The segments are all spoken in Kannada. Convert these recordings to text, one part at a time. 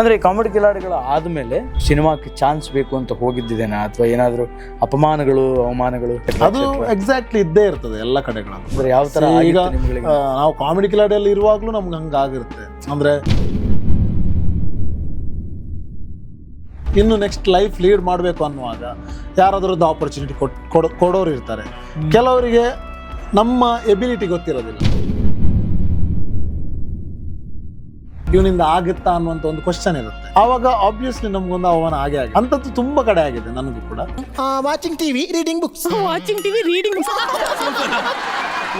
ಅಂದ್ರೆ ಕಾಮಿಡಿ ಕಿಲಾಡಿಗಳು ಆದಮೇಲೆ ಸಿನಿಮಾಕ್ಕೆ ಚಾನ್ಸ್ ಬೇಕು ಅಂತ ಹೋಗಿದ್ದೇನೆ ಅಥವಾ ಏನಾದರೂ ಅಪಮಾನಗಳು ಅವಮಾನಗಳು ಅದು ಎಕ್ಸಾಕ್ಟ್ಲಿ ಇದ್ದೇ ಇರ್ತದೆ ಎಲ್ಲ ಕಡೆಗಳಲ್ಲಿ. ಅಂದ್ರೆ ಯಾವ ತರ See, ಈಗ ನಾವು ಕಾಮಿಡಿ ಕಿಲಾಡಿಯಲ್ಲಿ ಇರುವಾಗಲೂ ನಮ್ಗೆ ಹಂಗಾಗಿರುತ್ತೆ. ಅಂದ್ರೆ ಇನ್ನು ನೆಕ್ಸ್ಟ್ ಲೈಫ್ ಲೀಡ್ ಮಾಡಬೇಕು ಅನ್ನುವಾಗ ಯಾರಾದ್ರದ್ದು ಆಪರ್ಚುನಿಟಿ ಕೊಟ್ ಕೊಡೋರು ಇರ್ತಾರೆ. ಕೆಲವರಿಗೆ ನಮ್ಮ ಎಬಿಲಿಟಿ ಗೊತ್ತಿರೋದಿಲ್ಲ. ಇವನಿಂದ ಆಗುತ್ತಾ ಅನ್ನುವಂತ ಒಂದು ಕ್ವಶನ್ ಇರುತ್ತೆ. ಅವಾಗ ಆಬ್ವಿಯಸ್ಲಿ ನಮ್ಗೊಂದು ಅವಮಾನ ಆಗೇ ಆಗಿದೆ. ಅಂತದ್ದು ತುಂಬಾ ಕಡೆ ಆಗಿದೆ ನನಗೂ ಕೂಡ. Watching TV reading books watching TV reading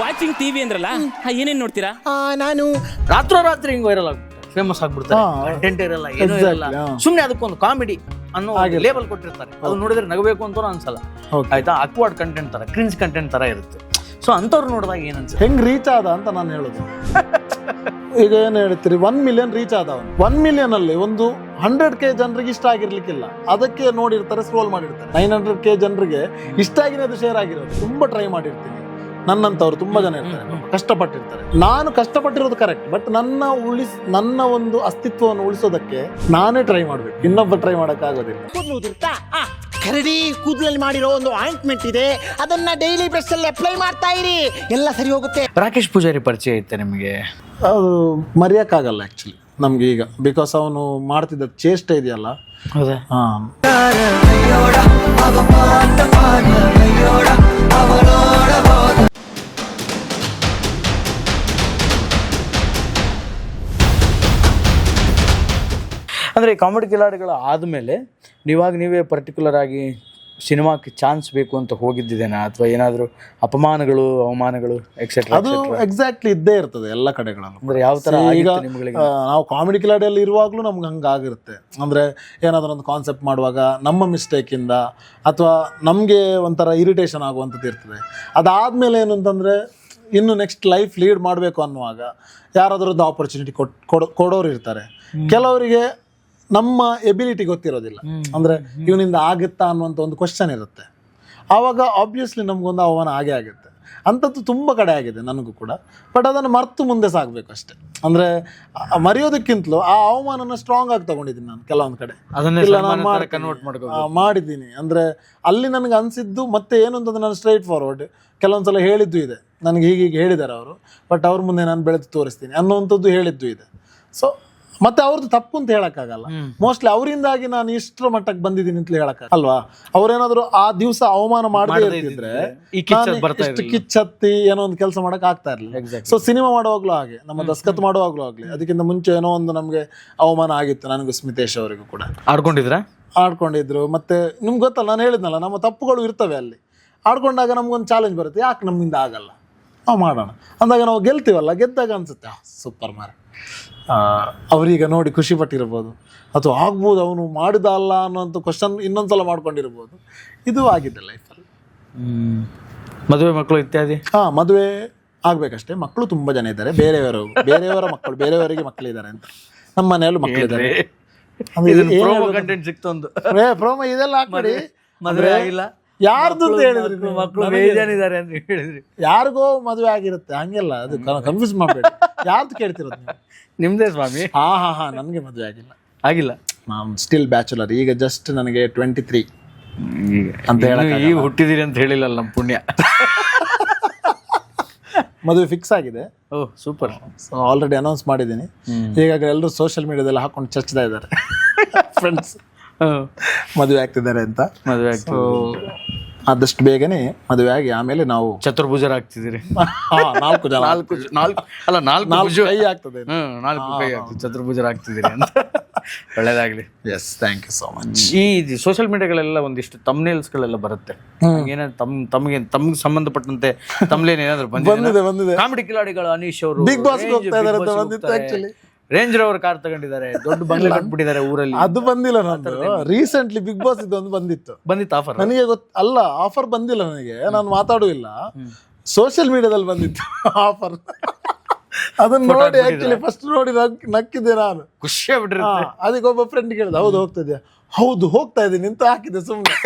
watching TV ಅಂದ್ರಲ್ಲ? ಏನೇನ್ ನೋಡ್ತೀರಾ? ನಾನು ರಾತ್ರೋರಾತ್ರಿ ಹಿಂಗ್ ವೈರಲ್ ಆಗುತ್ತೆ. ಫೇಮಸ್ ಆಗ್ಬಿಡ್ತಾರೆ. ಕಂಟೆಂಟ್ ಇರಲ್ಲ ಏನೂ ಇರಲ್ಲ. ಸುಮ್ಮನೆ ಸುಮ್ನೆ ಅದಕ್ಕೊಂದು ಕಾಮಿಡಿ ಅನ್ನೋ. ಲೇಬಲ್ ಕೊಟ್ಟಿರ್ತಾರೆ. ಅದು ನೋಡಿದ್ರೆ ನಗಬೇಕು ಅಂತ ಅನ್ಸಲ್ಲ. ಆಯ್ತಾ? ಅಕ್ವರ್ಡ್ ಕಂಟೆಂಟ್ ತರ ಕ್ರಿಂಜ್ ಕಂಟೆಂಟ್ ತರ ಇರುತ್ತೆ. ಸೊ ಅಂತವ್ರು ನೋಡಿದಾಗ ಏನನ್ಸುತ್ತೆ? ಹೆಂಗ್ ರೀಚ್ ಆದ ಅಂತ ನಾನು ಹೇಳೋದು. ಈಗ ಏನ್ ಹೇಳ್ತೀರಿ? ಒನ್ ಮಿಲಿಯನ್ ರೀಚ್ ಆದ ಒನ್ ಮಿಲಿಯನ್ ಅಲ್ಲಿ ಒಂದು ಹಂಡ್ರೆಡ್ ಕೆ ಜನರಿಗೆ ಇಷ್ಟ ಆಗಿರ್ಲಿಕ್ಕಿಲ್ಲ. ಅದಕ್ಕೆ ನೋಡಿರ್ತಾರೆ ಸ್ಕ್ರೋಲ್ ಮಾಡಿರ್ತಾರೆ. ನೈನ್ ಹಂಡ್ರೆಡ್ ಕೆ ಜನರಿಗೆ ಇಷ್ಟ ಆಗಿನೇ ಅದು ಶೇರ್ ಆಗಿರೋದು. ತುಂಬಾ ಟ್ರೈ ಮಾಡಿರ್ತೀನಿ. ನನ್ನಂತವ್ರು ತುಂಬಾ ಜನ ಇರ್ತಾರೆ ಕಷ್ಟಪಟ್ಟಿರ್ತಾರೆ. ನಾನು ಕಷ್ಟಪಟ್ಟಿರೋದು ಕರೆಕ್ಟ್ ಬಟ್ ನನ್ನ ಉಳಿಸ್ ನನ್ನ ಒಂದು ಅಸ್ತಿತ್ವವನ್ನು ಉಳಿಸೋದಕ್ಕೆ ನಾನೇ ಟ್ರೈ ಮಾಡ್ಬೇಕು. ಇನ್ನೊಬ್ಬ ಟ್ರೈ ಮಾಡಕ್ ಆಗೋದಿಲ್ಲ ಕೂದಲು ಕರಡಿ ಕೂದಲಲ್ಲಿ ಮಾಡಿರೋ ಒಂದು ಆಯಿಂಟ್ಮೆಂಟ್ ಇದೆ. ಅದನ್ನ ಡೈಲಿ ಬ್ರಷ್ ಅಲ್ಲಿ ಅಪ್ಲೈ ಮಾಡ್ತಾ ಇರಿ. ಎಲ್ಲ ಸರಿ ಹೋಗುತ್ತೆ. ರಾಕೇಶ್ ಪೂಜಾರಿ ಪರಿಚಯ ಇತ್ತೆ ನಿಮಗೆ. ಅದು ಮರೆಯಕ್ಕಾಗಲ್ಲ ಆ್ಯಕ್ಚುಲಿ ನಮ್ಗೆ ಈಗ. ಬಿಕಾಸ್ ಅವನು ಮಾಡ್ತಿದ್ದ ಚೇಷ್ಟೆ ಇದೆಯಲ್ಲ? ಹೌದಾ ಹಾಂ. ಅಂದ್ರೆ ಕಾಮಿಡಿ ಕಿಲಾಡಿಗಳು ಆದ್ಮೇಲೆ ನೀವಾಗ ನೀವೇ ಪರ್ಟಿಕ್ಯುಲರ್ ಆಗಿ ಸಿನಿಮಾಕ್ಕೆ ಚಾನ್ಸ್ ಬೇಕು ಅಂತ ಹೋಗಿದ್ದೇನೆ ಅಥವಾ ಏನಾದರೂ ಅಪಮಾನಗಳು ಅವಮಾನಗಳು ಎಕ್ಸೆಟ್ರಾ ಅದು ಎಕ್ಸಾಕ್ಟ್ಲಿ ಇದ್ದೇ ಇರ್ತದೆ ಎಲ್ಲ ಕಡೆಗಳಲ್ಲೂ. ಅಂದ್ರೆ ಯಾವ ತರ ಈಗ ನಾವು ಕಾಮಿಡಿ ಕಿಲಾಡಿಯಲ್ಲಿ ಇರುವಾಗಲೂ ನಮ್ಗೆ ಹಂಗಾಗಿರುತ್ತೆ. ಅಂದ್ರೆ ಏನಾದರೂ ಒಂದು ಕಾನ್ಸೆಪ್ಟ್ ಮಾಡುವಾಗ ನಮ್ಮ ಮಿಸ್ಟೇಕ್ ಇಂದ ಅಥವಾ ನಮಗೆ ಒಂಥರ ಇರಿಟೇಷನ್ ಆಗುವಂಥದ್ದು ಇರ್ತದೆ. ಅದಾದ್ಮೇಲೆ ಏನು ಅಂತಂದ್ರೆ ಇನ್ನು ನೆಕ್ಸ್ಟ್ ಲೈಫ್ ಲೀಡ್ ಮಾಡಬೇಕು ಅನ್ನುವಾಗ ಯಾರಾದ್ರದ್ದು ಆಪರ್ಚುನಿಟಿ ಕೊಟ್ ಕೊಡೋ- ಕೊಡೋರು ಇರ್ತಾರೆ. ಕೆಲವರಿಗೆ ನಮ್ಮ ಎಬಿಲಿಟಿ ಗೊತ್ತಿರೋದಿಲ್ಲ. ಅಂದ್ರೆ ಇವನಿಂದ ಆಗುತ್ತಾ ಅನ್ನುವಂಥ ಒಂದು ಕ್ವಶನ್ ಇರುತ್ತೆ. ಆವಾಗ ಆಬ್ವಿಯಸ್ಲಿ ನಮಗೊಂದು ಅವಮಾನ ಆಗೇ ಆಗುತ್ತೆ. ಅಂಥದ್ದು ತುಂಬ ಕಡೆ ಆಗಿದೆ ನನಗೂ ಕೂಡ. ಬಟ್ ಅದನ್ನು ಮರ್ತು ಮುಂದೆ ಸಾಗಬೇಕು ಅಷ್ಟೇ. ಅಂದರೆ ಮರೆಯೋದಕ್ಕಿಂತಲೂ ಆ ಅವಮಾನನ ಸ್ಟ್ರಾಂಗ್ ಆಗಿ ತಗೊಂಡಿದ್ದೀನಿ ನಾನು ಕೆಲವೊಂದು ಕಡೆ. ಆ, ಮಾಡಿದ್ದೀನಿ. ಅಂದರೆ ಅಲ್ಲಿ ನನಗೆ ಅನಿಸಿದ್ದು ಮತ್ತೆ ಏನು ಅಂತಂದ್ರೆ ನಾನು ಸ್ಟ್ರೈಟ್ ಫಾರ್ವರ್ಡ್ ಕೆಲವೊಂದು ಸಲ ಹೇಳಿದ್ದು ಇದೆ. ನನಗೆ ಹೀಗೀಗೆ ಹೀಗೆ ಹೇಳಿದ್ದಾರೆ ಅವರು. ಬಟ್ ಅವ್ರ ಮುಂದೆ ನಾನು ಬೆಳೆದು ತೋರಿಸ್ತೀನಿ ಅನ್ನುವಂಥದ್ದು ಹೇಳಿದ್ದು ಇದೆ. ಸೊ ಮತ್ತೆ ಅವ್ರದ್ದು ತಪ್ಪು ಅಂತ ಹೇಳಕ್ಕಾಗಲ್ಲ. ಮೋಸ್ಟ್ಲಿ ಅವರಿಂದಾಗಿ ನಾನು ಇಷ್ಟರ ಮಟ್ಟಕ್ಕೆ ಬಂದಿದ್ದೀನಿ ಅಂತ ಹೇಳಕ್ ಅಲ್ವಾ? ಅವ್ರೇನಾದ್ರು ಆ ದಿವಸ ಅವಮಾನ ಮಾಡದೇ ಇರ್ತಿದ್ರೆ ಈ ಕಿಚ್ಚು ನಾನು ಬರ್ತಾ ಇಷ್ಟು ಇರ್ಲಿಲ್ಲ. ಕಿಚ್ಚತ್ತಿ ಏನೋ ಒಂದು ಕೆಲಸ ಮಾಡಕ್ ಆಗ್ತಾ ಇರಲಿಲ್ಲ. ಸೊ ಸಿನಿಮಾ ಮಾಡುವಾಗ್ಲೂ ಹಾಗೆ ನಮ್ಮ ದಸ್ಕತ್ ಮಾಡುವಾಗ್ಲೂ ಆಗ್ಲಿ ಅದಕ್ಕಿಂತ ಮುಂಚೆ ಏನೋ ಒಂದು ನಮಗೆ ಅವಮಾನ ಆಗಿತ್ತು ನನಗೂ ಸ್ಮಿತೇಶ್ ಅವರಿಗೂ ಕೂಡ. ಆಡ್ಕೊಂಡಿದ್ರ? ಆಡ್ಕೊಂಡಿದ್ರು. ಮತ್ತೆ ನಿಮ್ಗೆ ಗೊತ್ತಲ್ಲ ನಾನು ಹೇಳಿದ್ನಲ್ಲ ನಮ್ಮ ತಪ್ಪುಗಳು ಇರ್ತವೆ ಅಲ್ಲಿ. ಆಡ್ಕೊಂಡಾಗ ನಮ್ಗೊಂದು ಚಾಲೆಂಜ್ ಬರುತ್ತೆ ಯಾಕೆ ನಮ್ಮಿಂದ ಆಗಲ್ಲ? ನಾವು ಮಾಡೋಣ. ಅಂದಾಗ ನಾವು ಗೆಲ್ತೀವಲ್ಲ ಗೆದ್ದಾಗ ಅನ್ಸುತ್ತೆ ಸೂಪರ್ ಮಾರ. ಅವರೀಗ ನೋಡಿ ಖುಷಿ ಪಟ್ಟಿರ್ಬೋದು. ಅಥವಾ ಆಗ್ಬೋದು ಅವನು ಮಾಡಿದ ಅಲ್ಲ ಅನ್ನೋಂಥ ಕ್ವಶನ್ ಇನ್ನೊಂದ್ಸಲ ಮಾಡ್ಕೊಂಡಿರ್ಬೋದು. ಇದು ಆಗಿದೆ ಲೈಫಲ್ಲಿ ಮದುವೆ ಮಕ್ಕಳು ಇತ್ಯಾದಿ? ಹಾ ಮದುವೆ ಆಗ್ಬೇಕಷ್ಟೇ. ಮಕ್ಕಳು ತುಂಬಾ ಜನ ಇದ್ದಾರೆ. ಬೇರೆಯವರು ಬೇರೆಯವರ ಮಕ್ಕಳು ಬೇರೆಯವರಿಗೆ ಮಕ್ಕಳಿದ್ದಾರೆ ಅಂತ. ನಮ್ಮ ಮನೆಯಲ್ಲೂ ಮಕ್ಕಳಿದ್ದಾರೆ ಸಿಕ್ತೊಂದು. promo ಇದೆಲ್ಲ ಹಾಕ್ಬೇಡಿ. ಮದುವೆ ಆಗಿಲ್ಲ. ಯಾರ್ದು ಅಂತ ಹೇಳಿದ್ರಿ ಮಕ್ಕಳು- ನೀವು? ಮಕ್ಕಳು ನನಗೆ ಬೇಜಾನಿದ್ದಾರೆ ಅಂತ ಹೇಳಿದ್ರಿ. ಯಾರಿಗೋ ಮದುವೆ ಆಗಿರುತ್ತೆ ಹಂಗೆಲ್ಲ ಅದು ಕನ್ಫ್ಯೂಸ್ ಮಾಡ್ಬೇಡಿ. ಯಾರ್ದು ಕೇಳ್ತಿರೋದು ನೀವು? ನಿಮ್ದೇ ಸ್ವಾಮಿ. ಹಾ ಹಾ ಹಾ ನನಗೆ ಮದುವೆ ಆಗಿಲ್ಲ. ಆಗಿಲ್ಲ. ನಾನು ಸ್ಟಿಲ್ ಬ್ಯಾಚುಲರ್ ಈಗ ಜಸ್ಟ್ ನನಗೆ ಟ್ವೆಂಟಿ ತ್ರೀ ಅಂತ ಹೇಳಕ್ಕಾಗಲ್ಲ. ಈಗ ಹುಟ್ಟಿದಿರಿ ಅಂತ ಹೇಳಿಲ್ಲ ನಮ್ಮ ಪುಣ್ಯ. ಮದುವೆ ಫಿಕ್ಸ್ ಆಗಿದೆ. Oh super so already announce ಮಾಡಿದ್ದೀನಿ. ಈಗಾಗಲೇ ಎಲ್ಲರೂ ಸೋಷಿಯಲ್ ಮೀಡಿಯಾದಲ್ಲಿ ಹಾಕೊಂಡು ಚರ್ಚ್ತಾ ಇದ್ದಾರೆ ಫ್ರೆಂಡ್ಸ್ ಮದುವೆ ಆಗ್ತಿದ್ದಾರೆ ಅಂತ. ಮದುವೆ ಆಗ್ತದೆ. ಆದಷ್ಟು ಬೇಗನೆ ಮದುವೆ ಆಗಿ ಆಮೇಲೆ ನಾವು ಚತುರ್ಭುಜರ ಆಗ್ತಿದ್ದೀರಿ ಹಾ, ನಾಲ್ಕು ಜನ. ನಾಲ್ಕು ಜ- ನಾಲ್ಕು ಅಲ್ಲ ನಾಲ್ಕು ನಾಲ್ಕು ಭುಜ ಕೈ ಆಗ್ತದೆ. ಹ್ಮ್ ನಾಲ್ಕು ಕೈ ಆಗ್ತದೆ. ಚತುರ್ಭುಜರ ಆಗ್ತಿದ್ದೀರಿ ಅಂತ. ಒಳ್ಳೇದಾಗ್ಲಿ. Yes thank you so much ಈ ಸೋಷಿಯಲ್ ಮೀಡಿಯಾಗಳೆಲ್ಲ ಒಂದಿಷ್ಟು ತಮ್ನೇಲ್ಸ್ಗಳೆಲ್ಲ ಬರುತ್ತೆ. ಏನಾದ್ರು ತಮ್ ತಮ್ಗೆ ತಮ್ಗೆ ಸಂಬಂಧಪಟ್ಟಂತೆ ತಮ್ಲೇನ್ ಏನಾದ್ರು ಬಂದಿದೆ, ಬಂದಿದೆ. ಕಾಮಿಡಿ ಕಿಲಾಡಿಗಳು ಅನೀಶ್ ಅವರು ಬಿಗ್ ಬಾಸ್ ಹೋಗ್ತಾ ಇದಾರೆ ಅಂತ ಬಂದಿತ್ತು actually. ರೇಂಜ್ ರೋವರ್ ಕಾರ್ ತಗೊಂಡಿದ್ದಾರೆ. ದೊಡ್ಡ ಬಂಗ್ಲೆ ಕಟ್ಬಿಟ್ಟಿದ್ದಾರೆ ಊರಲ್ಲಿ. ಅದು ಬಂದಿಲ್ಲ ನಾನು ರೀಸೆಂಟ್ಲಿ ಬಿಗ್ ಬಾಸ್ ಇದೊಂದು ಬಂದಿತ್ತು. ಬಂದಿತ್ತು ಆಫರ್ ನನಗೆ ಗೊತ್ತ ಅಲ್ಲ ಆಫರ್ ಬಂದಿಲ್ಲ ನನಗೆ. ನಾನು ಮಾತಾಡುವಿಲ್ಲ ಸೋಷಿಯಲ್ ಮೀಡಿಯಾದಲ್ಲಿ ಬಂದಿತ್ತು ಆಫರ್ ಅದನ್ನ ನೋಡಿ ಆಕ್ಚುಲಿ ಫಸ್ಟ್ ನೋಡಿ ನಕ್- ನಕ್ಕಿದ್ದೆ ನಾನು. ಖುಷಿ ಅದಕ್ಕೆ ಒಬ್ಬ ಫ್ರೆಂಡ್ ಕೇಳಿದ ಹೌದು ಹೋಗ್ತಾ ಇದೆಯಾ? ಹೌದು ಹೋಗ್ತಾ ಇದ್ದೀನಿ ಅಂತ ಹಾಕಿದೆ ಸುಮ್ಮನೆ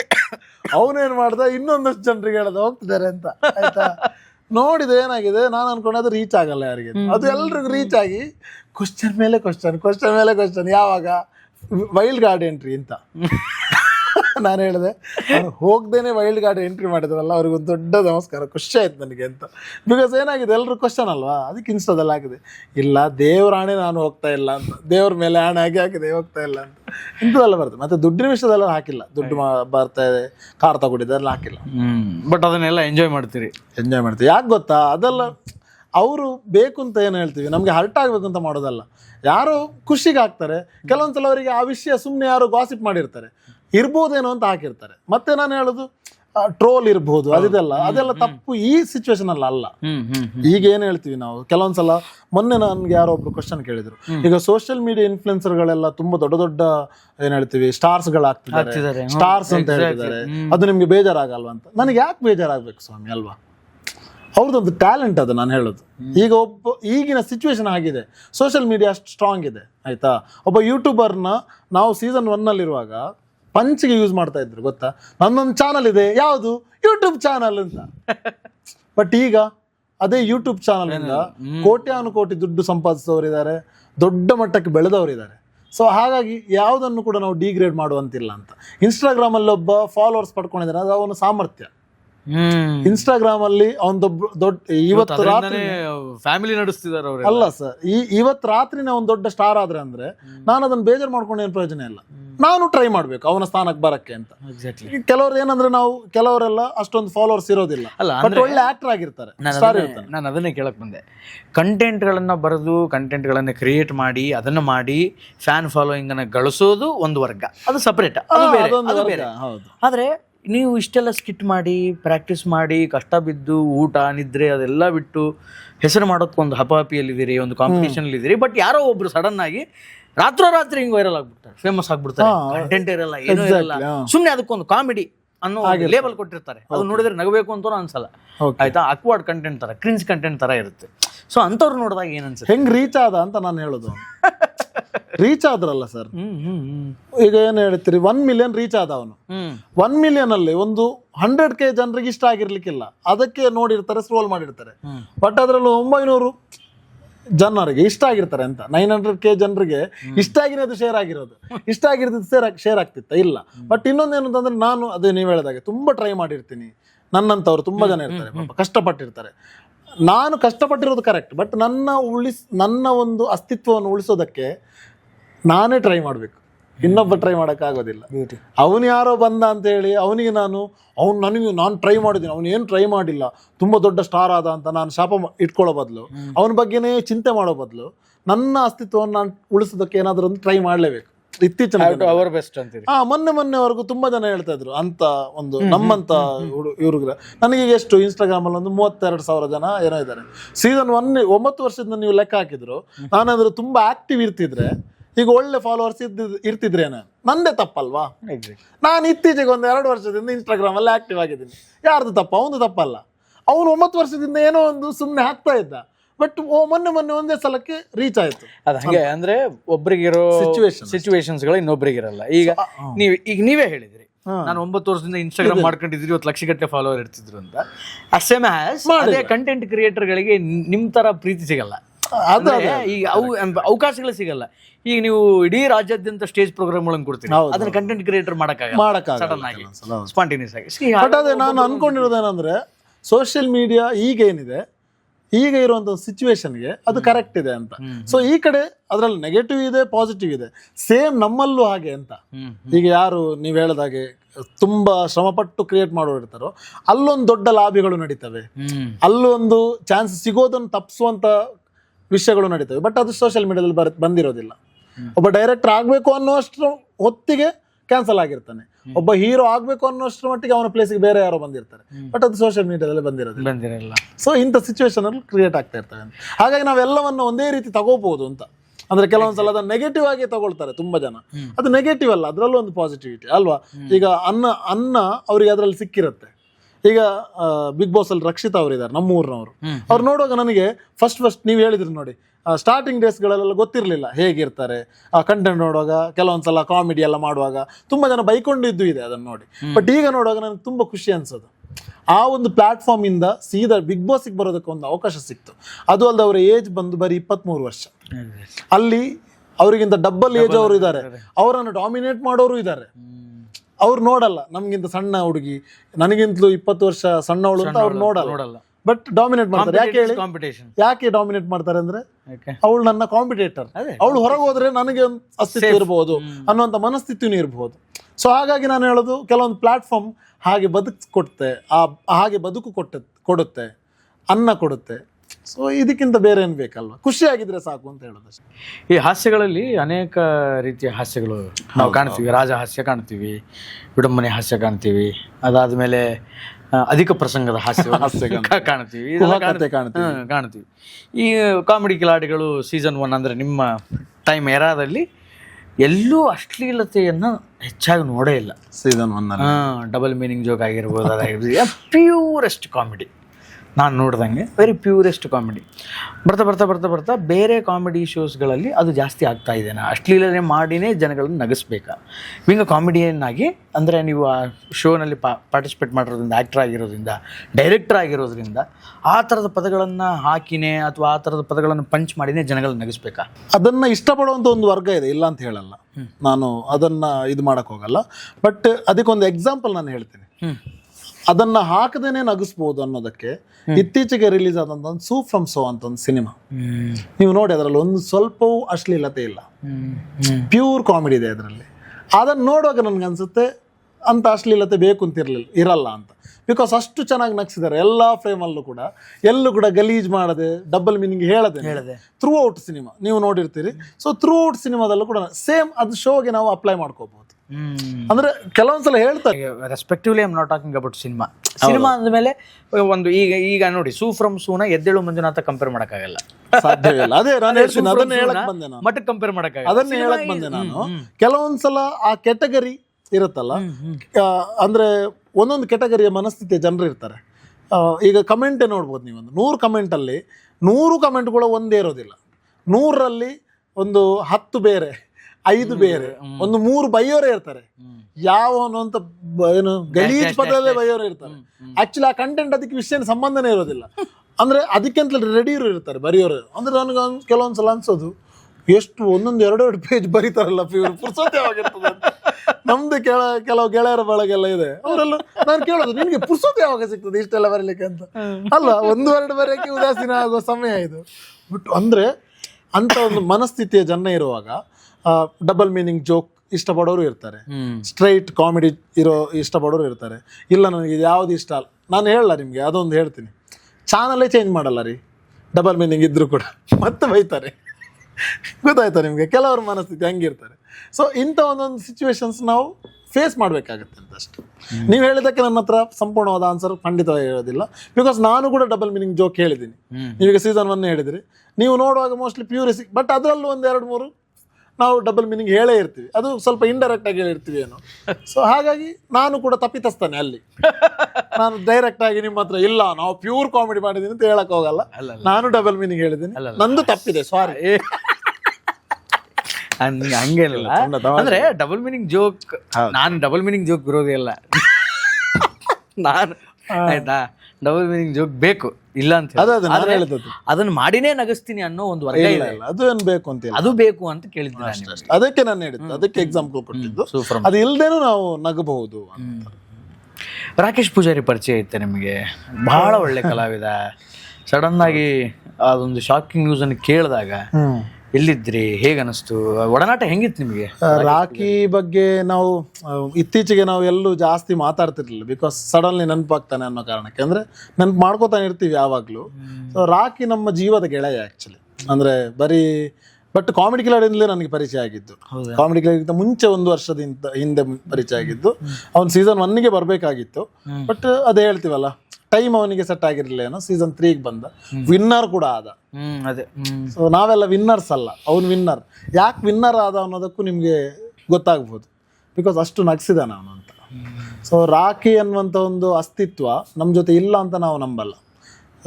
ಅವನೇನ್ ಮಾಡ್ದ? ಇನ್ನೊಂದಷ್ಟು ಜನರಿಗೆ ಹೇಳ್ದ ಹೋಗ್ತಿದ್ದಾರೆ ಅಂತ. ಆಯ್ತಾ? ನೋಡಿದೆ ಏನಾಗಿದೆ? ನಾನು ಅನ್ಕೊಂಡೆ ಅದು ರೀಚ್ ಆಗಲ್ಲ ಯಾರಿಗೆ ಅದು ಎಲ್ರಿಗೂ ರೀಚ್ ಆಗಿ ಕ್ವಶನ್ ಮೇಲೆ ಕ್ವಶನ್ ಕ್ವಶನ್ ಮೇಲೆ ಕ್ವಶನ್ ಯಾವಾಗ? ವೈಲ್ಡ್ ಗಾರ್ಡ್ ಎಂಟ್ರಿ ಅಂತ. ನಾನು ಹೇಳಿದೆ ನಾನು ಹೋಗ್ದೇನೆ ವೈಲ್ಡ್ ಗಾರ್ಡ್ ಎಂಟ್ರಿ ಮಾಡಿದ್ರಲ್ಲ ಅವ್ರಿಗೊಂದು ದೊಡ್ಡ ನಮಸ್ಕಾರ ಖುಷಿ ಆಯ್ತು ನನಗೆ ಅಂತ. ಬಿಕಾಸ್ ಏನಾಗಿದೆ ಎಲ್ಲರೂ ಕ್ವಶನ್ ಅಲ್ವಾ? ಅದಕ್ಕೆ ಇನ್ಸ್ಟಾದಲ್ಲಿ ಆಗಿದೆ ಇಲ್ಲ ದೇವ್ರ ಆಣೆ ನಾನು ಹೋಗ್ತಾ ಇಲ್ಲ ಅಂತ. ದೇವ್ರ ಮೇಲೆ ಆಣೆ ಆಗಿ ಹಾಕಿದೆ ಹೋಗ್ತಾ ಇಲ್ಲ ಅಂತ. ಇಂಥದ್ದೆಲ್ಲ ಬರ್ತದೆ. ಮತ್ತೆ ದುಡ್ಡಿನ ವಿಷಯದಲ್ಲ ಹಾಕಿಲ್ಲ. ದುಡ್ಡು ಬರ್ತಾ ಇದೆ ಕಾರ್ ತಗೊಂಡಿದ್ದೆಲ್ಲ ಹಾಕಿಲ್ಲ. ಹ್ಮ್ ಬಟ್ ಅದನ್ನೆಲ್ಲ ಎಂಜಾಯ್ ಮಾಡ್ತೀರಿ. ಎಂಜಾಯ್ ಮಾಡ್ತೀವಿ. ಯಾಕೆ ಗೊತ್ತಾ? ಅದೆಲ್ಲ ಅವರು ಬೇಕು ಅಂತ ಏನು ಹೇಳ್ತೀವಿ? ನಮಗೆ ಹರ್ಟ್ ಆಗಬೇಕು ಅಂತ ಮಾಡೋದಲ್ಲ. ಯಾರು ಖುಷಿಗೆ ಹಾಕ್ತಾರೆ. ಕೆಲವೊಂದ್ಸಲ ಅವರಿಗೆ ಆ ವಿಷಯ ಸುಮ್ಮನೆ ಯಾರು ಗಾಸಿಪ್ ಮಾಡಿರ್ತಾರೆ. ಇರ್ಬೋದೇನೋ ಅಂತ ಹಾಕಿರ್ತಾರೆ. ಮತ್ತೆ ನಾನು ಹೇಳೋದು ಟ್ರೋಲ್ ಇರ್ಬೋದು ಅದಿದೆಲ್ಲ ಅದೆಲ್ಲ ತಪ್ಪು ಈ ಸಿಚುವೇಶನ್ ಅಲ್ಲ ಅಲ್ಲ. ಈಗ ಏನ್ ಹೇಳ್ತೀವಿ ನಾವು? ಕೆಲವೊಂದ್ಸಲ ಮೊನ್ನೆ ನನ್ಗೆ ಯಾರೋ ಒಬ್ರು ಕ್ವಶನ್ ಕೇಳಿದ್ರು. ಈಗ ಸೋಷಿಯಲ್ ಮೀಡಿಯಾ ಇನ್ಫ್ಲುಯೆನ್ಸರ್ಗಳೆಲ್ಲ ತುಂಬಾ ದೊಡ್ಡ ದೊಡ್ಡ ಏನ್ ಹೇಳ್ತೀವಿ ಸ್ಟಾರ್ಸ್ ಗಳಾಗ್ತಿದ್ದಾರೆ. ಸ್ಟಾರ್ಸ್ ಅಂತ ಹೇಳ್ತಿದ್ದಾರೆ. ಅದು ನಿಮ್ಗೆ ಬೇಜಾರಾಗಲ್ವಾ ಅಂತ? ನನಗೆ ಯಾಕೆ ಬೇಜಾರಾಗ್ಬೇಕು ಸ್ವಾಮಿ ಅಲ್ವಾ? ಅವ್ರದ್ದೊಂದು ಟ್ಯಾಲೆಂಟ್ ಅದು ನಾನು ಹೇಳೋದು. ಈಗ ಒಬ್ಬ ಈಗಿನ ಸಿಚುವೇಶನ್ ಆಗಿದೆ. ಸೋಷಿಯಲ್ ಮೀಡಿಯಾ ಅಷ್ಟು ಸ್ಟ್ರಾಂಗ್ ಇದೆ ಆಯ್ತಾ? ಒಬ್ಬ ಯೂಟ್ಯೂಬರ್ನ ನಾವು ಸೀಸನ್ ಒನ್ನಲ್ಲಿರುವಾಗ ಪಂಚಿಗೆ ಯೂಸ್ ಮಾಡ್ತಾ ಇದ್ರು ಗೊತ್ತಾ? ನನ್ನೊಂದು ಚಾನಲ್ ಇದೆ ಯಾವುದು? ಯೂಟ್ಯೂಬ್ ಚಾನಲ್ ಅಂತ. ಬಟ್ ಈಗ ಅದೇ ಯೂಟ್ಯೂಬ್ ಚಾನಲ್ನಿಂದ ಕೋಟ್ಯಾನು ಕೋಟಿ ದುಡ್ಡು ಸಂಪಾದಿಸಿದವರಿದ್ದಾರೆ ದೊಡ್ಡ ಮಟ್ಟಕ್ಕೆ ಬೆಳೆದವರಿದ್ದಾರೆ. ಸೊ ಹಾಗಾಗಿ ಯಾವುದನ್ನು ಕೂಡ ನಾವು ಡಿಗ್ರೇಡ್ ಮಾಡುವಂತಿಲ್ಲ ಅಂತ. ಇನ್ಸ್ಟಾಗ್ರಾಮಲ್ಲಿ ಒಬ್ಬ ಫಾಲೋವರ್ಸ್ ಪಡ್ಕೊಂಡಿದ್ದಾರೆ ಅದು ಅವನ ಸಾಮರ್ಥ್ಯ. ಇನ್ಸ್ಟಾಗ್ರಾಮ್ ಅಲ್ಲಿ ಅವನದೊಬ್ಬ ದೊಡ್ಡ ಇವತ್ತು ರಾತ್ರಿ ಫ್ಯಾಮಿಲಿ ನಡೆಸ್ತಿದ್ದಾರೆ ಅವ್ರೆ ಅಲ್ಲ ಸರ್ ಈ ಇವತ್ತು ರಾತ್ರಿನೇ ಒಂದು ದೊಡ್ಡ ಸ್ಟಾರ್ ಆದ್ರೆ ಅಂದ್ರೆ ನಾನು ಅದನ್ನ ಬೇಜಾರು ಮಾಡ್ಕೊಂಡು ಏನು ಪ್ರಯೋಜನ ಇಲ್ಲ. ನಾನು ಟ್ರೈ ಮಾಡ್ಬೇಕು ಅವನ ಸ್ಥಾನಕ್ಕೆ ಬರಕ್ಕೆ ಅಂತ. ಕೆಲವ್ರು ಏನಂದ್ರೆ ನಾವು ಕೆಲವರೆಲ್ಲ ಅಷ್ಟೊಂದು ಫಾಲೋವರ್ಸ್ ಇರೋದಿಲ್ಲ. ಅಲ್ಲ, ಬಟ್ ಒಳ್ಳೆ ಆಕ್ಟರ್ ಆಗಿರ್ತಾರೆ ನಾನು ಅದನ್ನೇ- ಕೇಳಕ್ ಬಂದೆ. ಕಂಟೆಂಟ್ಗಳನ್ನು ಬರೆದು ಕಂಟೆಂಟ್ಗಳನ್ನು ಕ್ರಿಯೇಟ್ ಮಾಡಿ ಅದನ್ನ ಮಾಡಿ ಫ್ಯಾನ್ ಫಾಲೋಯಿಂಗನ್ನು ಗಳಿಸೋದು ಒಂದು ವರ್ಗ. ಅದು ಸಪರೇಟ್ ಆದರೆ ನೀವು ಇಷ್ಟೆಲ್ಲ ಸ್ಕಿಟ್ ಮಾಡಿ ಪ್ರಾಕ್ಟೀಸ್ ಮಾಡಿ ಕಷ್ಟ ಬಿದ್ದು ಊಟ ನಿದ್ರೆ ಅದೆಲ್ಲ ಬಿಟ್ಟು ಹೆಸರು ಮಾಡೋದಕ್ಕೊಂದು ಹಪಾಪಿಯಲ್ಲಿದ್ದೀರಿ ಒಂದು ಕಾಂಪಿಟೇಷನ್ ಇದ್ದೀರಿ ಬಟ್ ಯಾರೋ ಒಬ್ರು ಸಡನ್ ಆಗಿ ರಾತ್ರೋರಾತ್ರಿ ಹಿಂಗೆ ವೈರಲ್ ಆಗ್ಬಿಡ್ತಾರೆ ಫೇಮಸ್ ಆಗ್ಬಿಡ್ತಾರೆ ಕಂಟೆಂಟ್ ಇರಲ್ಲ ಏನೂ ಇರಲ್ಲ. ಸುಮ್ಮನೆ ಅದಕ್ಕೊಂದು ಕಾಮಿಡಿ ಅನ್ನೋ ಲೇಬಲ್ ಕೊಟ್ಟಿರ್ತಾರೆ. ಅದು ನೋಡಿದ್ರೆ ನಗಬೇಕು ಅಂತ ಅನ್ಸಲ್ಲ. ಆಯ್ತಾ? ಅಕ್ವರ್ಡ್ ಕಂಟೆಂಟ್ ತರ ಕ್ರಿನ್ಸ್ ಕಂಟೆಂಟ್ ತರ ಇರುತ್ತೆ. ಸೊ ಅಂಥವ್ರು ನೋಡಿದಾಗ ಏನ್ ಅನ್ಸುತ್ತೆ? ಹೆಂಗ್ ರೀಚ್ ಆದ ಅಂತ ನಾನು ಹೇಳೋದು. Reach ಆದ್ರಲ್ಲ sir. ಈಗ ಏನ್ ಹೇಳ್ತೀರಿ? ಒನ್ ಮಿಲಿಯನ್ ರೀಚ್ ಆದ ಅವನು. ಒನ್ ಮಿಲಿಯನ್ ಅಲ್ಲಿ ಒಂದು ಹಂಡ್ರೆಡ್ ಕೆ ಜನರಿಗೆ ಇಷ್ಟ ಆಗಿರ್ಲಿಕ್ಕಿಲ್ಲ. ಅದಕ್ಕೆ ನೋಡಿರ್ತಾರೆ ಸ್ಕ್ರೋಲ್ ಮಾಡಿರ್ತಾರೆ. ಬಟ್ ಅದರಲ್ಲೂ ಒಂಬೈನೂರು ಜನರಿಗೆ ಇಷ್ಟ ಆಗಿರ್ತಾರೆ ಅಂತ. ನೈನ್ ಹಂಡ್ರೆಡ್ ಕೆ ಜನರಿಗೆ ಇಷ್ಟ ಆಗಿರೋದು ಶೇರ್ ಆಗಿರೋದು. ಇಷ್ಟ ಆಗಿರೋದು ಶೇರ್ ಶೇರ್ ಆಗ್ತಿತ್ತ? ಇಲ್ಲ. ಬಟ್ ಇನ್ನೊಂದೇನು ಅಂತಂದ್ರೆ ನಾನು ಅದೇ ನೀವು ಹೇಳಿದಾಗ ತುಂಬಾ ಟ್ರೈ ಮಾಡಿರ್ತೀನಿ. ನನ್ನಂತವ್ರು ತುಂಬಾ ಜನ ಇರ್ತಾರೆ ಪಾಪ ಕಷ್ಟಪಟ್ಟಿರ್ತಾರೆ. ನಾನು ಕಷ್ಟಪಟ್ಟಿರೋದು ಕರೆಕ್ಟ್ ಬಟ್ ನನ್ನ ಉಳಿಸ್ ನನ್ನ ಒಂದು ಅಸ್ತಿತ್ವವನ್ನು ಉಳಿಸೋದಕ್ಕೆ ನಾನೇ ಟ್ರೈ ಮಾಡಬೇಕು. ಇನ್ನೊಬ್ಬ ಟ್ರೈ ಮಾಡೋಕ್ಕಾಗೋದಿಲ್ಲ ಅವನು ಯಾರೋ ಬಂದ ಅಂತ ಹೇಳಿ ಅವನಿಗೆ ನಾನು ಅವ್ನು ನನಗೆ ನಾನು ಟ್ರೈ ಮಾಡಿದ್ದೀನಿ ಅವನು ಏನು ಟ್ರೈ ಮಾಡಿಲ್ಲ ತುಂಬ ದೊಡ್ಡ ಸ್ಟಾರ್ ಆದ ಅಂತ ನಾನು ಶಾಪ ಇಟ್ಕೊಳ್ಳೋ ಬದಲು ಅವನ ಬಗ್ಗೆನೇ ಚಿಂತೆ ಮಾಡೋ ಬದಲು ನನ್ನ ಅಸ್ತಿತ್ವವನ್ನು ನಾನು ಉಳಿಸೋದಕ್ಕೆ ಏನಾದರೂ ಒಂದು ಟ್ರೈ ಮಾಡಲೇಬೇಕು. ಇತ್ತೀಚಿನ. ಅವರ್ ಬೆಸ್ಟ್ ಅಂತೀರಿ. ಹಾ ಮೊನ್ನೆ ಮೊನ್ನೆವರೆಗೂ ತುಂಬಾ ಜನ ಹೇಳ್ತಾ ಇದ್ರು ಅಂತ ಒಂದು ನಮ್ಮಂತ ಇವ್ರಿಗೆ ನನಗೆ ಎಷ್ಟು ಇನ್ಸ್ಟಾಗ್ರಾಮ್ ಅಲ್ಲಿ ಒಂದು ಮೂವತ್ತೆರಡು ಸಾವಿರ ಜನ ಏನೋ ಇದ್ದಾರೆ. ಸೀಸನ್ ಒನ್ ಒಂಬತ್ತು ವರ್ಷದಿಂದ ನೀವು ಲೆಕ್ಕ ಹಾಕಿದ್ರು. ನಾನಾದ್ರೂ ತುಂಬಾ ಆಕ್ಟಿವ್ ಇರ್ತಿದ್ರೆ ಈಗ ಒಳ್ಳೆ ಫಾಲೋವರ್ಸ್ ಇದ್ದಿದ್ ಇರ್ತಿದ್ರೇನ? ನಂದೇ ತಪ್ಪಲ್ವಾ? ನಾನು ಇತ್ತೀಚೆಗೆ ಒಂದು ಎರಡು ವರ್ಷದಿಂದ ಇನ್ಸ್ಟಾಗ್ರಾಮ್ ಅಲ್ಲಿ ಆಕ್ಟಿವ್ ಆಗಿದ್ದೀನಿ. ಯಾರ್ದು ತಪ್ಪ? ಅವನು ತಪ್ಪಲ್ಲ. ಅವನು ಒಂಬತ್ತು ವರ್ಷದಿಂದ ಏನೋ ಒಂದು ಸುಮ್ಮನೆ ಹಾಕ್ತಾ ಇದ್ದ. ಬಟ್ ಮೊನ್ನೆ ಮೊನ್ನೆ ಒಂದೇ ಸಲಕ್ಕೆ ರೀಚ್ ಆಯ್ತು. ಅದ ಹಂಗೆ ಅಂದ್ರೆ ಒಬ್ರಿಗಿರೋ ಸಿಚುವೇಶನ್ ಸಿಚುವೇಶನ್ಸ್ಗಳು ಇನ್ನೊಬ್ರಿಗಿರಲ್ಲ. ಈಗ ನೀವು ಈಗ ನೀವೇ ಹೇಳಿದ್ರಿ. ನಾನು ಒಂಬತ್ತು ವರ್ಷದಿಂದ ಇನ್ಸ್ಟಾಗ್ರಾಮ್ ಮಾಡ್ಕೊಂಡಿದ್ರಿ ಇವತ್ತು ಲಕ್ಷಗಟ್ಟಲೆ ಫಾಲೋವರ್ ಇರ್ತಿದ್ರು ಅಂತ. ಅದೇ ಕಂಟೆಂಟ್ ಕ್ರಿಯೇಟರ್ಗಳಿಗೆ ನಿಮ್ ತರ ಪ್ರೀತಿ ಸಿಗಲ್ಲ. ಈಗ ಅವು ಅವಕಾಶಗಳು ಸಿಗಲ್ಲ. ಈಗ ನೀವು ಇಡೀ ರಾಜ್ಯಾದ್ಯಂತ ಸ್ಟೇಜ್ ಪ್ರೋಗ್ರಾಮ್ಗಳನ್ನು ಕೊಡ್ತೀರಿ ಹೌದು. ಅದನ್ನ ಕಂಟೆಂಟ್ ಕ್ರಿಯೇಟರ್ ಮಾಡಕ್ ಮಾಡಕ್ಕಾಗಲ್ಲ. ಸಡನ್ ಆಗಿ. ಸ್ಪಾಂಟೇನಿಯಸ್ ಆಗಿ. ಬಟ್ ಅದೇ ನಾನು ಅನ್ಕೊಂಡಿರೋದೇನಂದ್ರೆ ಸೋಷಿಯಲ್ ಮೀಡಿಯಾ ಈಗ ಏನಿದೆ ಈಗ ಇರುವಂತ ಸಿಚುವೇಶನ್ಗೆ ಅದು ಕರೆಕ್ಟ್ ಇದೆ ಅಂತ. ಸೊ ಈ ಕಡೆ ಅದ್ರಲ್ಲಿ ನೆಗೆಟಿವ್ ಇದೆ ಪಾಸಿಟಿವ್ ಇದೆ. ಸೇಮ್ ನಮ್ಮಲ್ಲೂ ಹಾಗೆ ಅಂತ. ಈಗ ಯಾರು ನೀವು ಹೇಳಿದಾಗೆ ತುಂಬಾ ಶ್ರಮಪಟ್ಟು ಕ್ರಿಯೇಟ್ ಮಾಡೋರು ಇರ್ತಾರೋ ಅಲ್ಲೊಂದು ದೊಡ್ಡ ಲಾಭಿಗಳು ನಡೀತವೆ. ಅಲ್ಲೊಂದು ಚಾನ್ಸ್ ಸಿಗೋದನ್ನು ತಪ್ಪಿಸುವಂತ ವಿಷಯಗಳು ನಡೀತವೆ. ಬಟ್ ಅದು ಸೋಷಿಯಲ್ ಮೀಡಿಯಾದಲ್ಲಿ ಬರ್ ಬಂದಿರೋದಿಲ್ಲ. ಒಬ್ಬ ಡೈರೆಕ್ಟರ್ ಆಗಬೇಕು ಅನ್ನೋಷ್ಟು ಹೊತ್ತಿಗೆ ಕ್ಯಾನ್ಸಲ್ ಆಗಿರ್ತಾನೆ. ಒಬ್ಬ ಹೀರೋ ಆಗಬೇಕು ಅನ್ನೋಷ್ಟು ಮಟ್ಟಿಗೆ ಅವನ ಪ್ಲೇಸ್ಗೆ ಬೇರೆ ಯಾರೋ ಬಂದಿರ್ತಾರೆ. ಬಟ್ ಅದು ಸೋಷಿಯಲ್ ಮೀಡಿಯಾದಲ್ಲಿ ಬಂದಿರೋದಿಲ್ಲ. ಬಂದಿರಲ್ಲ ಸೊ ಇಂಥ ಸಿಚುವೇಶನ್ ಅಲ್ಲಿ ಕ್ರಿಯೇಟ್ ಆಗ್ತಾ ಇರ್ತವೆ ಹಾಗಾಗಿ ನಾವೆಲ್ಲವನ್ನು ಒಂದೇ ರೀತಿ ತಗೋಬಹುದು ಅಂತ. ಅಂದ್ರೆ ಕೆಲವೊಂದ್ಸಲ ಅದನ್ನ ನೆಗೆಟಿವ್ ಆಗಿ ತಗೊಳ್ತಾರೆ ತುಂಬಾ ಜನ. ಅದು ನೆಗೆಟಿವ್ ಅಲ್ಲ ಅದರಲ್ಲೂ ಒಂದು ಪಾಸಿಟಿವಿಟಿ ಅಲ್ವಾ? ಈಗ ಅನ್ನ ಅನ್ನ ಅವ್ರಿಗೆ ಅದರಲ್ಲಿ ಸಿಕ್ಕಿರುತ್ತೆ. ಈಗ ಬಿಗ್ ಬಾಸ್ ಅಲ್ಲಿ ರಕ್ಷಿತ ಅವರು ಇದ್ದಾರೆ ನಮ್ಮ ಊರಿನವರು. ಅವ್ರು ನೋಡುವಾಗ ನನಗೆ ಫಸ್ಟ್ ಫಸ್ಟ್ ನೀವು ಹೇಳಿದ್ರಿ ನೋಡಿ ಸ್ಟಾರ್ಟಿಂಗ್ ಡೇಸ್ಗಳಲ್ಲೆಲ್ಲ ಗೊತ್ತಿರಲಿಲ್ಲ ಹೇಗಿರ್ತಾರೆ ಆ ಕಂಟೆಂಟ್ ನೋಡುವಾಗ ಕೆಲವೊಂದ್ಸಲ ಕಾಮಿಡಿ ಎಲ್ಲ ಮಾಡುವಾಗ ತುಂಬಾ ಜನ ಬೈಕೊಂಡಿದ್ದು ಇದೆ ಅದನ್ನ ನೋಡಿ. ಬಟ್ ಈಗ ನೋಡುವಾಗ ನನಗೆ ತುಂಬಾ ಖುಷಿ ಅನ್ಸೋದು. ಆ ಒಂದು ಪ್ಲಾಟ್ಫಾರ್ಮ್ ಇಂದ ಸೀದಾ ಬಿಗ್ ಬಾಸ್ಗೆ ಬರೋದಕ್ಕೆ ಒಂದು ಅವಕಾಶ ಸಿಕ್ತು. ಅದು ಅಲ್ಲದೆ ಅವರ ಏಜ್ ಬಂದು ಬರೀ ಇಪ್ಪತ್ತ್ಮೂರು ವರ್ಷ. ಅಲ್ಲಿ ಅವರಿಗಿಂತ ಡಬಲ್ ಏಜ್ ಅವರು ಇದ್ದಾರೆ. ಅವರನ್ನು ಡಾಮಿನೇಟ್ ಮಾಡೋರು ಇದ್ದಾರೆ. ಅವ್ರು ನೋಡಲ್ಲ. ನಮ್ಗಿಂತ ಸಣ್ಣ ಹುಡುಗಿ. ನನಗಿಂತಲೂ ಇಪ್ಪತ್ತು ವರ್ಷ ಸಣ್ಣವಳು ಅಂತ ಅವ್ರು ನೋಡಲ್ಲ. ನೋಡಲ್ಲ. ಬಟ್ ಡಾಮಿನೇಟ್ ಮಾಡ್ತಾರೆ. ಯಾಕೆ ಹೇಳಿ? ಕಾಂಪಿಟೇಷನ್ ಯಾಕೆ ಡಾಮಿನೇಟ್ ಮಾಡ್ತಾರೆ ಅಂದ್ರೆ ಅವಳು ನನ್ನ ಕಾಂಪಿಟೇಟರ್ ಅದೇ. ಅವಳು ಹೊರಗೆ ಹೋದ್ರೆ ನನಗೆ ಒಂದು ಅಸ್ತಿತ್ವ ಇರಬಹುದು ಅನ್ನುವಂಥ ಮನಸ್ಥಿತಿನೂ ಇರಬಹುದು ಸೊ ಹಾಗಾಗಿ ನಾನು ಹೇಳೋದು ಕೆಲವೊಂದು ಪ್ಲಾಟ್ಫಾರ್ಮ್ ಹಾಗೆ ಬದುಕು ಕೊಡುತ್ತೆ ಆ ಹಾಗೆ ಬದುಕು ಕೊಟ್ಟ ಕೊಡುತ್ತೆ ಅನ್ನ ಕೊಡುತ್ತೆ. ಸೊ ಇದಕ್ಕಿಂತ ಬೇರೆ ಏನು ಬೇಕಲ್ವಾ? ಖುಷಿಯಾಗಿದ್ರೆ ಸಾಕು ಅಂತ ಹೇಳೋದು ಅಷ್ಟೇ. ಈ ಹಾಸ್ಯಗಳಲ್ಲಿ ಅನೇಕ ರೀತಿಯ ಹಾಸ್ಯಗಳು ನಾವು ಕಾಣ್ತೀವಿ. ರಾಜ ಹಾಸ್ಯ ಕಾಣ್ತೀವಿ ವಿಡಂಬನೆ ಹಾಸ್ಯ ಕಾಣ್ತೀವಿ ಅದಾದ್ಮೇಲೆ ಅಧಿಕ ಪ್ರಸಂಗದ ಹಾಸ್ಯ ಕಾಣ್ತೀವಿ. ಇದೆಲ್ಲ ಕುಹಕತೆ ಕಾಣ್ತೀವಿ. ಹ್ಮ್, ಕಾಣ್ತೀವಿ. ಈ ಕಾಮಿಡಿ ಕಿಲಾಡಿಗಳು ಸೀಸನ್ ಒನ್ ಅಂದ್ರೆ ನಿಮ್ಮ ಟೈಮ್ ಎರಾದಲ್ಲಿ ಎಲ್ಲೂ ಅಶ್ಲೀಲತೆಯನ್ನು ಹೆಚ್ಚಾಗಿ ನೋಡೇ ಇಲ್ಲ. ಸೀಸನ್ ಒನ್ ಅಲ್ಲಿ. ಡಬಲ್ ಮೀನಿಂಗ್ ಜೋಕ್ ಆಗಿರ್ಬೋದು ಅದಾಗಿರ್ಬೋದು. ಪ್ಯೂರೆಸ್ಟ್ ಕಾಮಿಡಿ ನಾನು ನೋಡ್ದಂಗೆ. ವೆರಿ ಪ್ಯೂರೆಸ್ಟ್ ಕಾಮಿಡಿ ಬರ್ತಾ ಬರ್ತಾ ಬರ್ತಾ ಬರ್ತಾ ಬೇರೆ ಕಾಮಿಡಿ ಶೋಸ್ಗಳಲ್ಲಿ ಅದು ಜಾಸ್ತಿ ಆಗ್ತಾ ಇದೆ ನಾ. ಅಶ್ಲೀಲನೆ ಮಾಡಿನೇ ಜನಗಳನ್ನ ನಗಿಸ್ಬೇಕಾ. ಹಿಂಗೆ ಕಾಮಿಡಿಯನ್ ಆಗಿ ಅಂದರೆ ನೀವು ಆ ಶೋನಲ್ಲಿ ಪಾ ಪಾರ್ಟಿಸಿಪೇಟ್ ಮಾಡಿರೋದ್ರಿಂದ ಆ್ಯಕ್ಟರ್ ಆಗಿರೋದ್ರಿಂದ ಡೈರೆಕ್ಟರ್ ಆಗಿರೋದ್ರಿಂದ ಆ ಥರದ ಪದಗಳನ್ನು ಹಾಕಿನೇ ಅಥವಾ ಆ ಥರದ ಪದಗಳನ್ನು ಪಂಚ್ ಮಾಡಿನೇ ಜನಗಳನ್ನ ನಗಿಸ್ಬೇಕಾ? ಅದನ್ನು ಇಷ್ಟಪಡುವಂಥ ಒಂದು ವರ್ಗ ಇದೆ ಇಲ್ಲ ಅಂತ ಹೇಳಲ್ಲ. ನಾನು ಅದನ್ನು ಇದು ಮಾಡೋಕ್ಕೋಗಲ್ಲ ಬಟ್ ಅದಕ್ಕೊಂದು ಎಕ್ಸಾಂಪಲ್ ನಾನು ಹೇಳ್ತೀನಿ. ಹ್ಞೂ ಅದನ್ನ ಹಾಕದೇನೆ ನಗಿಸ್ಬೋದು ಅನ್ನೋದಕ್ಕೆ ಇತ್ತೀಚೆಗೆ ರಿಲೀಸ್ ಆದಂತ ಒಂದು ಸೂ ಫ್ರಮ್ ಸೋ ಅಂತ ಒಂದು ಸಿನಿಮಾ ನೀವು ನೋಡಿ ಅದರಲ್ಲಿ ಒಂದು ಸ್ವಲ್ಪವೂ ಅಶ್ಲೀಲತೆ ಇಲ್ಲ. ಪ್ಯೂರ್ ಕಾಮಿಡಿ ಇದೆ ಅದರಲ್ಲಿ. ಅದನ್ನ ನೋಡುವಾಗ ನನ್ಗೆ ಅನ್ಸುತ್ತೆ ಅಂತ ಅಶ್ಲೀಲತೆ ಬೇಕು ಅಂತ ಇರಲಿಲ್ಲ ಇರಲ್ಲ ಅಂತ. ಬಿಕಾಸ್ ಅಷ್ಟು ಚೆನ್ನಾಗಿ ನಗಿಸಿದ್ದಾರೆ ಎಲ್ಲ ಫ್ರೇಮಲ್ಲೂ ಕೂಡ. ಎಲ್ಲೂ ಕೂಡ ಗಲೀಜ್ ಮಾಡದೆ ಡಬಲ್ ಮೀನಿಂಗ್ ಹೇಳದೆ. ಹೇಳದೆ. ಥ್ರೂ ಔಟ್ ಸಿನಿಮಾ ನೀವು ನೋಡಿರ್ತೀರಿ. ಸೊ ಥ್ರೂ ಔಟ್ ಸಿನಿಮಾದಲ್ಲೂ ಕೂಡ ಸೇಮ್ ಅದು ಶೋಗೆ ನಾವು ಅಪ್ಲೈ ಮಾಡ್ಕೋಬಹುದು ಅಂದ್ರೆ ಕೆಲವೊಂದ್ಸಲ ಹೇಳ್ತಾರೆ. Respectively am not talking about cinema cinema ಅಂದಮೇಲೆ ಒಂದು ಈಗ ಈಗ ನೋಡಿ ಸೂ ಫ್ರಮ್ ಸೂನ ಎದ್ದೇಳು ಮಂಜುನಾಥ ಕಂಪೇರ್ ಮಾಡಕ್ಕಾಗಲ್ಲ. ಸಾಧ್ಯವಿಲ್ಲ ಅದೇ ನಾನು ಹೇಳ್ತೀನಿ ಅದನ್ನ ಹೇಳಕ್ ಬಂದೆ ನಾನು. ಮಟ್ಟಕ್ಕೆ ಕಂಪೇರ್ ಮಾಡಕ್ಕಾಗಲ್ಲ. ಅದನ್ನ ಹೇಳಕ್ ಬಂದೆ ನಾನು. ಕೆಲವೊಂದ್ಸಲ ಆ ಕೆಟಗರಿ ಇರುತ್ತಲ್ಲ ಅಂದ್ರೆ ಒಂದೊಂದು ಕೆಟಗರಿಯ ಮನಸ್ಥಿತಿಯ ಜನರು ಇರ್ತಾರೆ. ಆ, ಈಗ ಕಮೆಂಟ್ ನೋಡ್ಬೋದು ನೀವೊಂದು. ನೂರು ಕಮೆಂಟಲ್ಲಿ ನೂರು ಕಮೆಂಟ್ಗಳು ಒಂದೇ ಇರೋದಿಲ್ಲ. ನೂರರಲ್ಲಿ ಒಂದು ಹತ್ತು ಬೇರೆ. ಐದು ಬೇರೆ. ಒಂದು ಮೂರು ಬೈಯೋರೇ ಇರ್ತಾರೆ. ಯಾವನು ಅಂತ ಏನು ಗಲೀಜ್ ಪದದಲ್ಲೇ ಬೈಯೋರು ಇರ್ತಾರೆ. ಆಕ್ಚುಲಿ ಆ ಕಂಟೆಂಟ್ ಅದಕ್ಕೆ ವಿಷಯ ಸಂಬಂಧನೇ ಇರೋದಿಲ್ಲ. ಅಂದ್ರೆ ಅದಕ್ಕಿಂತ ರೆಡಿಯರು ಇರ್ತಾರೆ ಬರೆಯೋರು. ಅಂದ್ರೆ ನನಗೆ ಕೆಲವೊಂದ್ಸಲ ಅನ್ಸೋದು ಎಷ್ಟು ಒಂದೊಂದು ಎರಡೆರಡು ಪೇಜ್ ಬರೀತಾರಲ್ಲ ಇವ್ರು ಯಾವಾಗಿರ್ತದೆ. ನಮ್ದು ಕೆಳ ಕೆಲವು ಗೆಳೆಯರ ಬಳಗೆಲ್ಲ ಇದೆ. ಅವರೆಲ್ಲ ನಾನು ಕೇಳೋದು ನಿಮಗೆ ಪುರ್ಸೊತ್ತೆ ಯಾವಾಗ ಸಿಗ್ತದೆ ಇಷ್ಟೆಲ್ಲ ಬರೀಲಿಕ್ಕೆ ಅಂತ. ಅಲ್ಲ ಒಂದು ಎರಡು ಬರೆಯಕ್ಕೆ ಉದಾಸೀನ ಆಗೋ ಸಮಯ ಇದು. ಬಟ್ ಅಂದ್ರೆ ಅಂತ ಒಂದು ಮನಸ್ಥಿತಿಯ ಜನ ಇರುವಾಗ ಡಬಲ್ ಮೀನಿಂಗ್ ಜೋಕ್ ಇಷ್ಟಪಡೋರು ಇರ್ತಾರೆ. ಸ್ಟ್ರೈಟ್ ಕಾಮಿಡಿ ಇರೋ ಇಷ್ಟಪಡೋರು ಇರ್ತಾರೆ. ಇಲ್ಲ ನನಗೆ ಇದು ಯಾವ್ದು ಇಷ್ಟ ಅಲ್ಲ ನಾನು ಹೇಳಲ್ಲ ನಿಮಗೆ ಅದೊಂದು ಹೇಳ್ತೀನಿ. ಚಾನಲ್ಲೇ ಚೇಂಜ್ ಮಾಡಲ್ಲ ರೀ. ಡಬಲ್ ಮೀನಿಂಗ್ ಇದ್ರೂ ಕೂಡ ಮತ್ತೆ ಬೈತಾರೆ. ಗೊತ್ತಾಯ್ತಾ ನಿಮಗೆ? ಕೆಲವ್ರ ಮನಸ್ಥಿತಿ ಹಂಗಿರ್ತಾರೆ. ಸೊ ಇಂಥ ಒಂದೊಂದು ಸಿಚುವೇಶನ್ಸ್ ನಾವು ಫೇಸ್ ಮಾಡಬೇಕಾಗತ್ತೆ ಅಂತ ಅಷ್ಟೆ ನೀವು ಹೇಳಿದ್ದಕ್ಕೆ ನನ್ನ ಹತ್ರ ಸಂಪೂರ್ಣವಾದ ಆನ್ಸರ್ ಖಂಡಿತವಾಗಿ ಹೇಳೋದಿಲ್ಲ. ಬಿಕಾಸ್ ನಾನು ಕೂಡ ಡಬಲ್ ಮೀನಿಂಗ್ ಜೋಕ್ ಹೇಳಿದ್ದೀನಿ. ನೀವೀಗ ಸೀಸನ್ ಒನ್ ಹೇಳಿದ್ರಿ. ನೀವು ನೋಡುವಾಗ ಮೋಸ್ಟ್ಲಿ ಪ್ಯೂರಿಸಿ ಬಟ್ ಅದರಲ್ಲೂ ಒಂದು ಎರಡು ಮೂರು ನಾವು ಡಬಲ್ ಮೀನಿಂಗ್ ಹೇಳೇ ಇರ್ತೀವಿ. ಅದು ಸ್ವಲ್ಪ ಇಂಡೈರೆಕ್ಟ್ ಆಗಿ ಹೇಳಿರ್ತೀವಿ ಏನು. ಸೊ ಹಾಗಾಗಿ ನಾನು ಕೂಡ ತಪ್ಪಿತಸ್ತಾನೆ ಅಲ್ಲಿ. ನಾನು ಡೈರೆಕ್ಟ್ ಆಗಿ ನಿಮ್ಮ ಹತ್ರ ಇಲ್ಲ ನಾವು ಪ್ಯೂರ್ ಕಾಮಿಡಿ ಮಾಡಿದೀನಿ ಅಂತ ಹೇಳಕ್ ಹೋಗಲ್ಲ. ನಾನು ಡಬಲ್ ಮೀನಿಂಗ್ ಹೇಳಿದ್ದೀನಿ ನಂದು ತಪ್ಪಿದೆ ಸಾರಿ ಹಂಗ ಹಂಗೇನಿಲ್ಲ ಅಂದ್ರೆ ಡಬಲ್ ಮೀನಿಂಗ್ ಜೋಕ್ ನಾನು ಡಬಲ್ ಮೀನಿಂಗ್ ಜೋಕ್ ಬರೋದೇ ಇಲ್ಲ. ನಾನು ಆಯ್ತಾ? ಡಬಲ್ ಮೀನಿಂಗ್ ಜೋಕ್ ಬೇಕು. ಇಲ್ಲ ಅಂತ ಅದೇ ಹೇಳಲ್ಲ. ಅದೇ ನಾನು ಆದ್ರೆ ಹೇಳಿದ್ದು. ಅದನ್ನ ಮಾಡಿನೇ ನಗಸ್ತೀನಿ ಅನ್ನೋ ಒಂದು ವರ್ಗ ಇಲ್ಲ ಇದೆ. ಇಲ್ಲ ಅದು ಏನ್ ಬೇಕು ಅಂತಿಲ್ಲ ಅದು ಬೇಕು ಅಂತ ಕೇಳಿದ್ದೆ ನಾನು. ನಿಮ್ಗೆ. ಅದಕ್ಕೆ ನಾನು ಹೇಳಿದ್ದು. ಅದಕ್ಕೆ ಎಕ್ಸಾಂಪಲ್ ಕೊಟ್ಟಿದ್ದು. So from- ಅದು ಇಲ್ದೇನು ನಾವು ನಗಬಹುದು ಅಂತ. ರಾಕೇಶ್ ಪೂಜಾರಿ ಪರಿಚಯ ಇತ್ತೆ ನಿಮಗೆ. ಬಹಳ ಒಳ್ಳೆ ಕಲಾವಿದ. ಸಡನ್ ಆಗಿ ಅದೊಂದು ಶಾಕಿಂಗ್ ನ್ಯೂಸ್ ಅನ್ನು ಕೇಳಿದಾಗ ಎಲ್ಲಿದ್ರಿ? ಹೇಗನಿಸ್ತು ಒಡನಾಟ ಹೆಂಗಿತ್ತು ನಿಮಗೆ? ರಾಖಿ ಬಗ್ಗೆ ನಾವು ಇತ್ತೀಚೆಗೆ ನಾವು ಎಲ್ಲೂ ಜಾಸ್ತಿ ಮಾತಾಡ್ತಿರ್ಲಿಲ್ಲ ಬಿಕಾಸ್ ಸಡನ್ಲಿ ನೆನಪಾಗ್ತಾನೆ ಅನ್ನೋ ಕಾರಣಕ್ಕೆ. ಅಂದ್ರೆ ನೆನಪು ಮಾಡ್ಕೋತಾನೆ ಇರ್ತೀವಿ ಯಾವಾಗಲೂ. ಸೊ ರಾಖಿ ನಮ್ಮ ಜೀವದ ಗೆಳೆಯ ಆ್ಯಕ್ಚುಲಿ ಅಂದ್ರೆ ಬರೀ ಬಟ್ ಕಾಮಿಡಿ ಕಿಲಾಡಿಯಿಂದಲೇ ನನಗೆ ಪರಿಚಯ ಆಗಿದ್ದು. ಕಾಮಿಡಿ ಕಿಲಾಡಿಗಿಂತ ಮುಂಚೆ ಒಂದು ವರ್ಷದಿಂದ ಹಿಂದೆ ಪರಿಚಯ ಆಗಿದ್ದು. ಅವ್ನು ಸೀಸನ್ ಒನ್ಗೆ ಬರಬೇಕಾಗಿತ್ತು. ಬಟ್ ಅದೇ ಹೇಳ್ತೀವಲ್ಲ ಟೈಮ್ ಅವನಿಗೆ ಸೆಟ್ ಆಗಿರಲಿಲ್ಲ ಏನೋ ಸೀಸನ್ ತ್ರೀಗೆ ಬಂದ. ವಿನ್ನರ್ ಕೂಡ ಆದ. ಅದೇ ಸೊ ನಾವೆಲ್ಲ ವಿನ್ನರ್ಸ್ ಅಲ್ಲ ಅವನು ವಿನ್ನರ್ ಯಾಕೆ ವಿನ್ನರ್ ಆದ ಅನ್ನೋದಕ್ಕೂ ನಿಮಗೆ ಗೊತ್ತಾಗ್ಬೋದು. ಬಿಕಾಸ್ ಅಷ್ಟು ನಗಿಸಿದ ನಾನು ಅಂತ. ಸೊ ರಾಖಿ ಅನ್ನುವಂಥ ಒಂದು ಅಸ್ತಿತ್ವ ನಮ್ಮ ಜೊತೆ ಇಲ್ಲ ಅಂತ ನಾವು ನಂಬಲ್ಲ.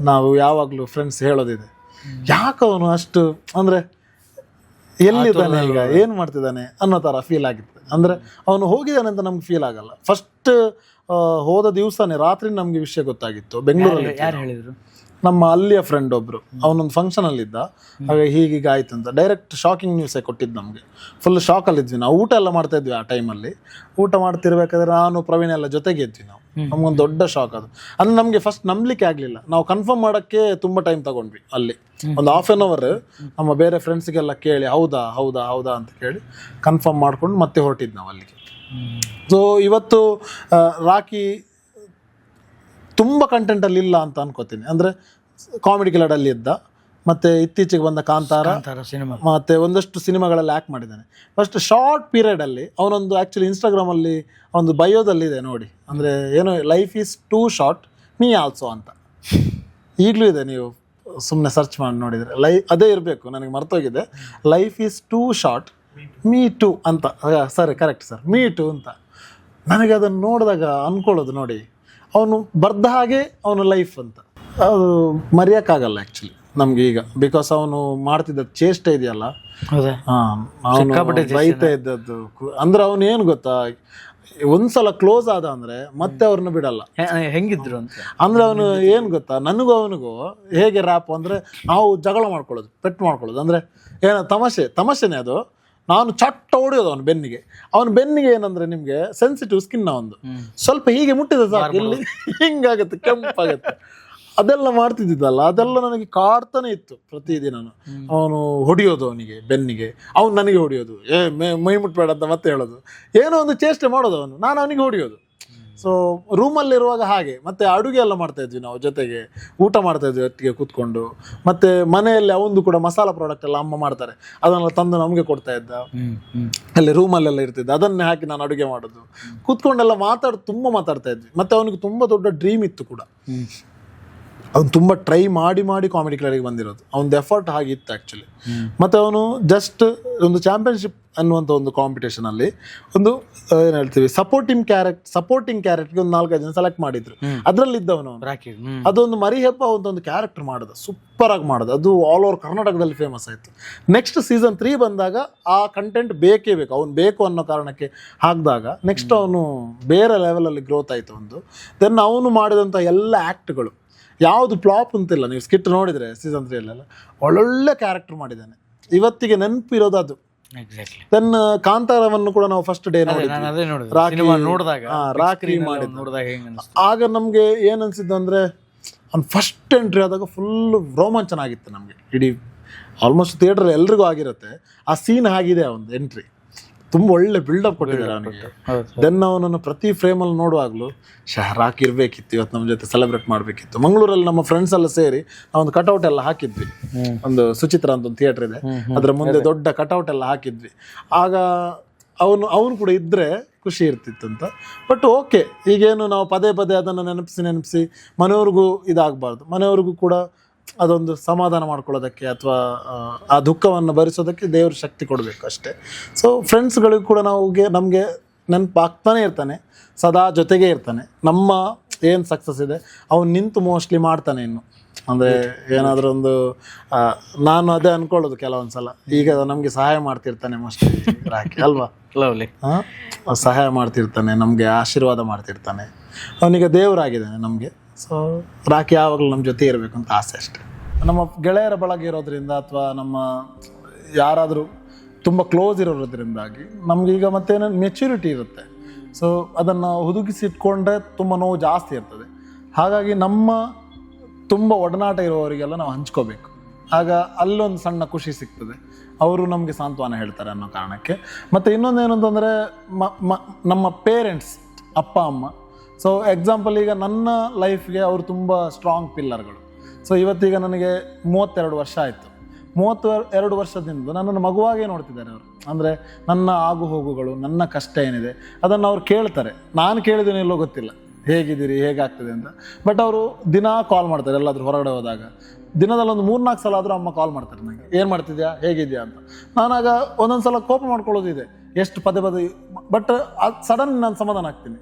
ನಾವು ಯಾವಾಗಲೂ ಫ್ರೆಂಡ್ಸ್ ಹೇಳೋದಿದೆ. ಯಾಕೆ ಅವನು ಅಷ್ಟು ಅಂದರೆ ಎಲ್ಲಿದ್ದಾನೆ ಈಗ? ಏನು ಮಾಡ್ತಿದ್ದಾನೆ ಅನ್ನೋ ಥರ ಫೀಲ್ ಆಗಿತ್ತು ಅಂದರೆ ಅವನು ಹೋಗಿದ್ದಾನೆ ಅಂತ ನಮ್ಗೆ ಫೀಲ್ ಆಗಲ್ಲ. ಫಸ್ಟ್ ಹೋದ ದಿವಸನೇ ರಾತ್ರಿ ನಮಗೆ ವಿಷಯ ಗೊತ್ತಾಗಿತ್ತು. ಬೆಂಗಳೂರಲ್ಲಿ ಯಾರು ಹೇಳಿದ್ರು? ನಮ್ಮ ಅಲ್ಲಿಯ ಫ್ರೆಂಡ್ ಒಬ್ರು. ಅವನೊಂದು ಫಂಕ್ಷನ್ ಅಲ್ಲಿ ಇದ್ದ ಹಾಗೆ ಹೀಗೀಗ ಆಯ್ತು ಅಂತ. ಡೈರೆಕ್ಟ್ ಶಾಕಿಂಗ್ ನ್ಯೂಸೇ ಕೊಟ್ಟಿದ್ದು ನಮಗೆ. ಫುಲ್ ಶಾಕಲ್ಲಿ ಇದ್ವಿ ನಾವು. ಊಟ ಎಲ್ಲ ಮಾಡ್ತಾ ಇದ್ವಿ ಆ ಟೈಮಲ್ಲಿ ಊಟ ಮಾಡ್ತಿರ್ಬೇಕಾದ್ರೆ ನಾನು ಪ್ರವೀಣ್ ಎಲ್ಲ ಜೊತೆಗೆ ಇದ್ವಿ ನಾವು. ನಮ್ಗೊಂದು ದೊಡ್ಡ ಶಾಕ್ ಅದು. ಅಂದ್ರೆ ನಮಗೆ ಫಸ್ಟ್ ನಂಬಲಿಕ್ಕೆ ಆಗಲಿಲ್ಲ. ನಾವು ಕನ್ಫರ್ಮ್ ಮಾಡಕ್ಕೆ ತುಂಬಾ ಟೈಮ್ ತಗೊಂಡ್ವಿ ಅಲ್ಲಿ. ಒಂದು ಹಾಫ್ ಆನ್ ಅವರ್ ನಮ್ಮ ಬೇರೆ ಫ್ರೆಂಡ್ಸಿಗೆಲ್ಲ ಕೇಳಿ ಹೌದಾ ಹೌದಾ ಹೌದಾ? ಅಂತ ಕೇಳಿ ಕನ್ಫರ್ಮ್ ಮಾಡ್ಕೊಂಡು ಮತ್ತೆ ಹೊರಟಿದ್ದು ನಾವು ಅಲ್ಲಿಗೆ. ಸೊ ಇವತ್ತು ರಾಕಿ ರಾಕಿ ಕಂಟೆಂಟ್ ಕಂಟೆಂಟಲ್ಲಿ ಇಲ್ಲ ಅಂತ ಅನ್ಕೋತೀನಿ. ಅಂದ್ರೆ ಕಾಮಿಡಿ ಅಲ್ಲಿ ಇದ್ದ. ಮತ್ತು ಇತ್ತೀಚೆಗೆ ಬಂದ ಕಾಂತಾರ. ಅಂತಾರ ಸಿನಿಮಾ. ಮತ್ತೆ ಒಂದಷ್ಟು ಸಿನಿಮಾಗಳಲ್ಲಿ ಆ್ಯಕ್ಟ್ ಮಾಡಿದ್ದಾನೆ. ಫಸ್ಟ್ ಶಾರ್ಟ್ ಪೀರಿಯಡಲ್ಲಿ ಅವನೊಂದು ಆ್ಯಕ್ಚುಲಿ ಇನ್ಸ್ಟಾಗ್ರಾಮಲ್ಲಿ ಒಂದು ಬಯೋದಲ್ಲಿದೆ ನೋಡಿ. ಅಂದರೆ ಏನು life is too short me also ಅಂತ. ಈಗಲೂ ಇದೆ ನೀವು ಸುಮ್ಮನೆ ಸರ್ಚ್ ಮಾಡಿ ನೋಡಿದರೆ. ಲೈ ಅದೇ ಇರಬೇಕು ನನಗೆ ಮರ್ತೋಗಿದೆ. Life is too short me too ಅಂತ. ಸರಿ ಕರೆಕ್ಟ್ ಸರ್ ಮೀ ಟು ಅಂತ. ನನಗೆ ಅದನ್ನು ನೋಡಿದಾಗ ಅನ್ಕೊಳ್ಳೋದು ನೋಡಿ. ಅವನು ಬರ್ದ ಹಾಗೆ ಅವನ ಲೈಫ್ ಅಂತ. ಅದು ಮರೆಯೋಕ್ಕಾಗಲ್ಲ ಆ್ಯಕ್ಚುಲಿ ನಮ್ಗೆ ಈಗ ಬಿಕಾಸ್ ಅವನು ಮಾಡ್ತಿದ್ದ ಚೇಷ್ಟೆ ಇದೆಯಲ್ಲ? ಹೌದಾ ಅವನು ಸಿಕ್ಕಾಪಟ್ಟೆ ಬೈತಾ ಇದ್ದದ್ದು. ಕು- ಅಂದ್ರೆ ಅವನು ಏನು ಗೊತ್ತಾ? ಒಂದ್ಸಲ ಕ್ಲೋಸ್ ಆದ ಅಂದ್ರೆ ಮತ್ತೆ ಅವ್ರನ್ನ ಬಿಡಲ್ಲ. ಹೆ- ಹೆಂಗಿದ್ರು ಅಂತ. ಅಂದ್ರೆ ಅವನು ಏನ್ ಗೊತ್ತಾ? ನನಗೂ ಅವನಿಗೂ ಹೇಗೆ ರ್ಯಾಪ್ ಅಂದ್ರೆ ನಾವು ಜಗಳ ಮಾಡ್ಕೊಳ್ಳೋದು ಪೆಟ್ ಮಾಡ್ಕೊಳ್ಳೋದು. ಅಂದ್ರೆ ಏನ ತಮಾಷೆ ತಮಾಷೆನೇ ಅದು. ನಾನು ಚಟ್ಟ ಹೊಡೆಯೋದು ಅವನ ಬೆನ್ನಿಗೆ. ಅವನ ಬೆನ್ನಿಗೆ ಏನಂದ್ರೆ ನಿಮ್ಗೆ ಸೆನ್ಸಿಟಿವ್ ಸ್ಕಿನ್ ಒಂದು. ಸ್ವಲ್ಪ ಹೀಗೆ ಮುಟ್ಟಿದ ಸಾಕು. ಇಲ್ಲಿ ಹಿಂಗಾಗುತ್ತೆ ಕೆಂಪಾಗತ್ತೆ. ಅದೆಲ್ಲ ಮಾಡ್ತಿದ್ದಿದ್ದಲ್ಲ ಅದೆಲ್ಲ ನನಗೆ ಕಾಡ್ತಾನೆ ಇತ್ತು ಪ್ರತಿದಿನ ಅವನು ಹೊಡಿಯೋದು ಅವನಿಗೆ ಬೆನ್ನಿಗೆ. ಅವನು ನನಗೆ ಹೊಡಿಯೋದು. ಏ ಮೈ ಮೈ ಮುಟ್ಬೇಡ ಅಂತ ಮತ್ತೆ ಹೇಳೋದು. ಏನೋ ಒಂದು ಚೇಷ್ಟೆ ಮಾಡೋದು ಅವನು ನಾನು ಅವನಿಗೆ ಹೊಡಿಯೋದು. ಸೊ ರೂಮಲ್ಲಿರುವಾಗ ಹಾಗೆ ಮತ್ತೆ ಅಡುಗೆ ಎಲ್ಲ ಮಾಡ್ತಾ ಇದ್ವಿ ನಾವು ಜೊತೆಗೆ. ಊಟ ಮಾಡ್ತಾ ಇದ್ವಿ ಒಟ್ಟಿಗೆ ಕೂತ್ಕೊಂಡು. ಮತ್ತೆ ಮನೆಯಲ್ಲಿ ಅವಂದು ಕೂಡ ಮಸಾಲ ಪ್ರಾಡಕ್ಟ್ ಎಲ್ಲ ಅಮ್ಮ ಮಾಡ್ತಾರೆ. ಅದನ್ನೆಲ್ಲ ತಂದು ನಮಗೆ ಕೊಡ್ತಾ ಇದ್ದ. ಅಲ್ಲಿ ರೂಮಲ್ಲೆಲ್ಲ ಇರ್ತಿದ್ದ. ಅದನ್ನೇ ಹಾಕಿ ನಾನು ಅಡುಗೆ ಮಾಡೋದು. ಕೂತ್ಕೊಂಡೆಲ್ಲ ಮಾತಾಡ್ ತುಂಬ ಮಾತಾಡ್ತಾ ಇದ್ವಿ. ಮತ್ತೆ ಅವನಿಗೆ ತುಂಬ ದೊಡ್ಡ ಡ್ರೀಮ್ ಇತ್ತು ಕೂಡ. ಅವ್ನು ತುಂಬ ಟ್ರೈ ಮಾಡಿ ಮಾಡಿ ಕಾಮಿಡಿ ಕ್ಲರಿಗೆ ಬಂದಿರೋದು. ಅವನ ಎಫರ್ಟ್ ಆಗಿತ್ತು ಆ್ಯಕ್ಚುಲಿ ಮತ್ತು ಅವನು ಜಸ್ಟ್ ಒಂದು ಚಾಂಪಿಯನ್ಶಿಪ್ ಅನ್ನುವಂಥ ಒಂದು ಕಾಂಪಿಟೇಷನಲ್ಲಿ ಒಂದು ಏನು ಹೇಳ್ತೀವಿ ಸಪೋರ್ಟಿಂಗ್ ಕ್ಯಾರೆಕ್ಟ್ ಸಪೋರ್ಟಿಂಗ್ ಕ್ಯಾರೆಕ್ಟ್ಗೆ ಒಂದು ನಾಲ್ಕೈದು ಜನ ಸೆಲೆಕ್ಟ್ ಮಾಡಿದ್ರು. ಅದರಲ್ಲಿದ್ದವನು ಅದೊಂದು ಮರಿ ಹೆಬ್ಬ ಅಂತ ಒಂದು ಕ್ಯಾರೆಕ್ಟರ್ ಮಾಡಿದ. ಸೂಪರ್ ಆಗಿ ಮಾಡಿದ. ಅದು ಆಲ್ ಓವರ್ ಕರ್ನಾಟಕದಲ್ಲಿ ಫೇಮಸ್ ಆಯಿತು. ನೆಕ್ಸ್ಟ್ ಸೀಸನ್ ತ್ರೀ ಬಂದಾಗ ಆ ಕಂಟೆಂಟ್ ಬೇಕೇ ಬೇಕು. ಅವ್ನು ಬೇಕು ಅನ್ನೋ ಕಾರಣಕ್ಕೆ ಹಾಕಿದಾಗ ನೆಕ್ಸ್ಟ್ ಅವನು ಬೇರೆ ಲೆವೆಲಲ್ಲಿ ಗ್ರೋತ್ ಆಯಿತು ಒಂದು. ದೆನ್ ಅವನು ಮಾಡಿದಂಥ ಎಲ್ಲ ಆ್ಯಕ್ಟ್ಗಳು ಯಾವುದು ಫ್ಲಾಪ್ ಅಂತಿಲ್ಲ. ನೀವು ಸ್ಕಿಟ್ ನೋಡಿದರೆ ಸೀಸನ್ ತ್ರೀಯಲ್ಲೆಲ್ಲ ಒಳ್ಳೊಳ್ಳೆ ಕ್ಯಾರೆಕ್ಟರ್ ಮಾಡಿದ್ದಾನೆ. ಇವತ್ತಿಗೆ ನೆನಪಿರೋದು ಅದು. ಎಕ್ಸಾಕ್ಟ್ಲಿ ದೆನ್ ಕಾಂತಾರವನ್ನು ಕೂಡ ನಾವು ಫಸ್ಟ್ ಡೇ ನೋಡಿದ್ವಿ. ನೋಡಿದಾಗ ರಾಕ್ರಿ. ನೋಡಿದಾಗ ಆಗ ನಮಗೆ ಏನು ಅನ್ಸಿದ್ದು ಅಂದರೆ ಅವ್ನು ಫಸ್ಟ್ ಎಂಟ್ರಿ ಆದಾಗ ಫುಲ್ ರೋಮಾಂಚನ ಆಗಿತ್ತು ನಮಗೆ. ಇಡೀ ಆಲ್ಮೋಸ್ಟ್ ಥಿಯೇಟರ್ ಎಲ್ರಿಗೂ ಆಗಿರುತ್ತೆ. ಆ ಸೀನ್ ಆಗಿದೆ ಒಂದು ಎಂಟ್ರಿ ತುಂಬ ಒಳ್ಳೆ ಬಿಲ್ಡಪ್ ಕೊಟ್ಟಿದ್ದಾರೆ ಅವನಿಗೆ. ದೆನ್ ಅವನನ್ನು ಪ್ರತಿ ಫ್ರೇಮಲ್ಲಿ ನೋಡುವಾಗಲೂ ಶಹರಾಕ್ ಇರಬೇಕಿತ್ತು ಇವತ್ತು ನಮ್ಮ ಜೊತೆ ಸೆಲೆಬ್ರೇಟ್ ಮಾಡಬೇಕಿತ್ತು. ಮಂಗಳೂರಲ್ಲಿ ನಮ್ಮ ಫ್ರೆಂಡ್ಸ್ ಎಲ್ಲ ಸೇರಿ ಒಂದು ಕಟೌಟ್ ಎಲ್ಲ ಹಾಕಿದ್ವಿ. ಒಂದು ಸುಚಿತ್ರ ಅಂತ ಒಂದು ಥಿಯೇಟರ್ ಇದೆ. ಅದರ ಮುಂದೆ ದೊಡ್ಡ ಕಟೌಟ್ ಎಲ್ಲ ಹಾಕಿದ್ವಿ. ಆಗ ಅವನು ಅವನು ಕೂಡ ಇದ್ದರೆ ಖುಷಿ ಇರ್ತಿತ್ತು ಅಂತ ಬಟ್ ಓಕೆ ಈಗೇನು ನಾವು ಪದೇ ಪದೇ ಅದನ್ನು ನೆನಪಿಸಿ ನೆನಪಿಸಿ ಮನೆಯವ್ರಿಗೂ ಇದಾಗಬಾರ್ದು. ಮನೆಯವ್ರಿಗೂ ಕೂಡ ಅದೊಂದು ಸಮಾಧಾನ ಮಾಡ್ಕೊಳ್ಳೋದಕ್ಕೆ ಅಥವಾ ಆ ದುಃಖವನ್ನು ಭರಿಸೋದಕ್ಕೆ ದೇವರು ಶಕ್ತಿ ಕೊಡಬೇಕು ಅಷ್ಟೇ. ಸೊ ಫ್ರೆಂಡ್ಸ್ಗಳಿಗೂ ಕೂಡ ನಾವುಗೆ ನಮಗೆ ನೆನಪಾಗ್ತಾನೆ ಇರ್ತಾನೆ ಸದಾ ಜೊತೆಗೆ ಇರ್ತಾನೆ. ನಮ್ಮ ಏನು ಸಕ್ಸಸ್ ಇದೆ ಅವನು ನಿಂತು ಮೋಸ್ಟ್ಲಿ ಮಾಡ್ತಾನೆ ಇನ್ನು. ಅಂದರೆ ಏನಾದರೂ ಒಂದು ನಾನು ಅದೇ ಅನ್ಕೊಳ್ಳೋದು ಕೆಲವೊಂದು ಸಲ ಈಗ ನಮಗೆ ಸಹಾಯ ಮಾಡ್ತಿರ್ತಾನೆ ಮೋಸ್ಟ್ಲಿ ರಾಕಿ ಅಲ್ವಾ? ಲವ್ಲಿ ಹಾಂ ಸಹಾಯ ಮಾಡ್ತಿರ್ತಾನೆ ನಮಗೆ ಆಶೀರ್ವಾದ ಮಾಡ್ತಿರ್ತಾನೆ. ಅವನಿಗೆ ದೇವರಾಗಿದ್ದಾನೆ ನಮಗೆ. ಸೊ ರಾಕಿ ಯಾವಾಗಲೂ ನಮ್ಮ ಜೊತೆ ಇರಬೇಕು ಅಂತ ಆಸೆ ಅಷ್ಟೆ. ನಮ್ಮ ಗೆಳೆಯರ ಬಳಗ ಇರೋದ್ರಿಂದ ಅಥವಾ ನಮ್ಮ ಯಾರಾದರೂ ತುಂಬ ಕ್ಲೋಸ್ ಇರೋದ್ರಿಂದಾಗಿ ನಮಗೀಗ ಮತ್ತೇನು ಮೆಚ್ಯೂರಿಟಿ ಇರುತ್ತೆ. ಸೊ ಅದನ್ನು ಹುದುಗಿಸಿಟ್ಕೊಂಡ್ರೆ ತುಂಬ ನೋವು ಜಾಸ್ತಿ ಇರ್ತದೆ. ಹಾಗಾಗಿ ನಮ್ಮ ತುಂಬ ಒಡನಾಟ ಇರುವವರಿಗೆಲ್ಲ ನಾವು ಹಂಚ್ಕೋಬೇಕು. ಆಗ ಅಲ್ಲೊಂದು ಸಣ್ಣ ಖುಷಿ ಸಿಗ್ತದೆ. ಅವರು ನಮಗೆ ಸಾಂತ್ವನ ಹೇಳ್ತಾರೆ ಅನ್ನೋ ಕಾರಣಕ್ಕೆ. ಮತ್ತು ಇನ್ನೊಂದು ಮ ಮ, ನಮ್ಮ ಪೇರೆಂಟ್ಸ್ ಅಪ್ಪ, ಅಮ್ಮ ಸೊ ಎಕ್ಸಾಂಪಲ್ ಈಗ ನನ್ನ ಲೈಫ್ಗೆ ಅವರು ತುಂಬ ಸ್ಟ್ರಾಂಗ್ ಪಿಲ್ಲರ್ಗಳು ಸೊ ಇವತ್ತೀಗ ನನಗೆ ಮೂವತ್ತೆರಡು ವರ್ಷ ಆಯಿತು. ಮೂವತ್ತು ಎರಡು ವರ್ಷದಿಂದ ನನ್ನನ್ನು ಮಗುವಾಗೇ ನೋಡ್ತಿದ್ದಾರೆ ಅವರು. ಅಂದರೆ ನನ್ನ ಆಗು ಹೋಗುಗಳು, ನನ್ನ ಕಷ್ಟ ಏನಿದೆ, ಅದನ್ನು ಅವ್ರು ಕೇಳ್ತಾರೆ. ನಾನು ಕೇಳಿದ್ದೀನಿ ಎಲ್ಲೋ ಗೊತ್ತಿಲ್ಲ. ಹೇಗಿದ್ದೀರಿ, ಹೇಗಾಗ್ತದೆ ಅಂತ. ಬಟ್ ಅವರು ದಿನ ಕಾಲ್ ಮಾಡ್ತಾರೆ ಎಲ್ಲಾದರೂ ಹೊರಗಡೆ ಹೋದಾಗ. ದಿನದಲ್ಲಿ ಒಂದು ಮೂರ್ನಾಲ್ಕು ಸಲ ಆದರೂ ಅಮ್ಮ ಕಾಲ್ ಮಾಡ್ತಾರೆ ನನಗೆ ಏನು ಮಾಡ್ತಿದ್ಯಾ, ಹೇಗಿದ್ಯಾ ಅಂತ. ನಾನಾಗ ಒಂದೊಂದು ಸಲ ಕೋಪ ಮಾಡ್ಕೊಳ್ಳೋದಿದೆ ಎಷ್ಟು ಪದೇ ಪದೇ ಬಟ್ ಅದು ಸಡನ್ ನಾನು ಸಮಾಧಾನ ಆಗ್ತೀನಿ.